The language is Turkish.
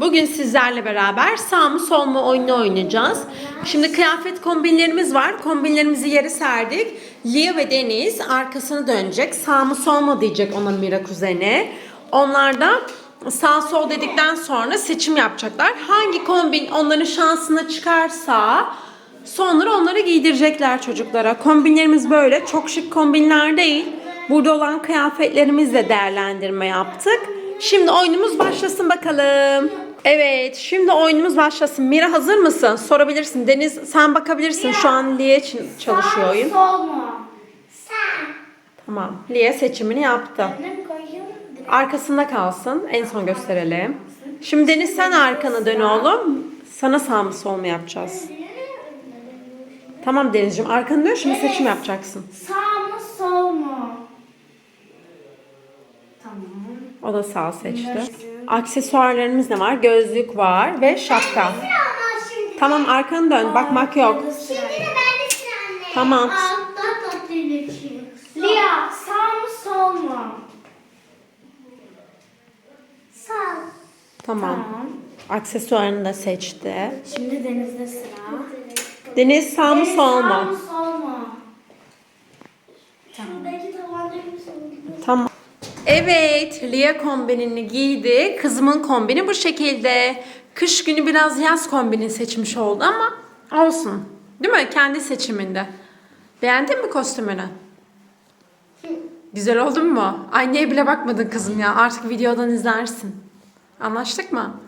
Bugün sizlerle beraber sağ mı sol mu oyunu oynayacağız. Şimdi kıyafet kombinlerimiz var. Kombinlerimizi yere serdik. Lia ve Deniz arkasını dönecek. Sağ mı sol mu diyecek ona Mira kuzeni. Onlar da sağ sol dedikten sonra seçim yapacaklar. Hangi kombin onların şansına çıkarsa sonra onları giydirecekler çocuklara. Kombinlerimiz böyle. Çok şık kombinler değil. Burada olan kıyafetlerimizle değerlendirme yaptık. Şimdi oyunumuz başlasın bakalım. Evet, şimdi oyunumuz başlasın. Mira hazır mısın? Sorabilirsin. Deniz sen bakabilirsin. Şu an Lia için çalışıyor oyun. Sol mu? Tamam. Lia seçimini yaptı. Koyayım? Arkasında kalsın. En son gösterelim. Şimdi Deniz sen arkana dön oğlum. Sana sağ mı sol mu yapacağız? Tamam Denizciğim arkanı dön şimdi seçim yapacaksın. Sağ mı sol mu? Tamam. O da sağ seçti. Aksesuarlarımız ne var? Gözlük var ve şapka. Tamam arkanı dön. Bakmak yok. Şimdi de ben de sıra anne. Tamam. Altta Lia sağ mı sol mu? Sağ. Tamam. Aksesuarını da seçti. Şimdi Deniz'de sıra. Deniz sağ mı Deniz sol Sağ mu? mı sol mu? Sol. Tamam. Evet, Lia kombinini giydi. Kızımın kombini bu şekilde. Kış günü biraz yaz kombini seçmiş oldu ama olsun. Değil mi? Kendi seçiminde. Beğendin mi kostümünü? Güzel oldu mu? Aynaya bile bakmadın kızım ya. Artık videodan izlersin. Anlaştık mı?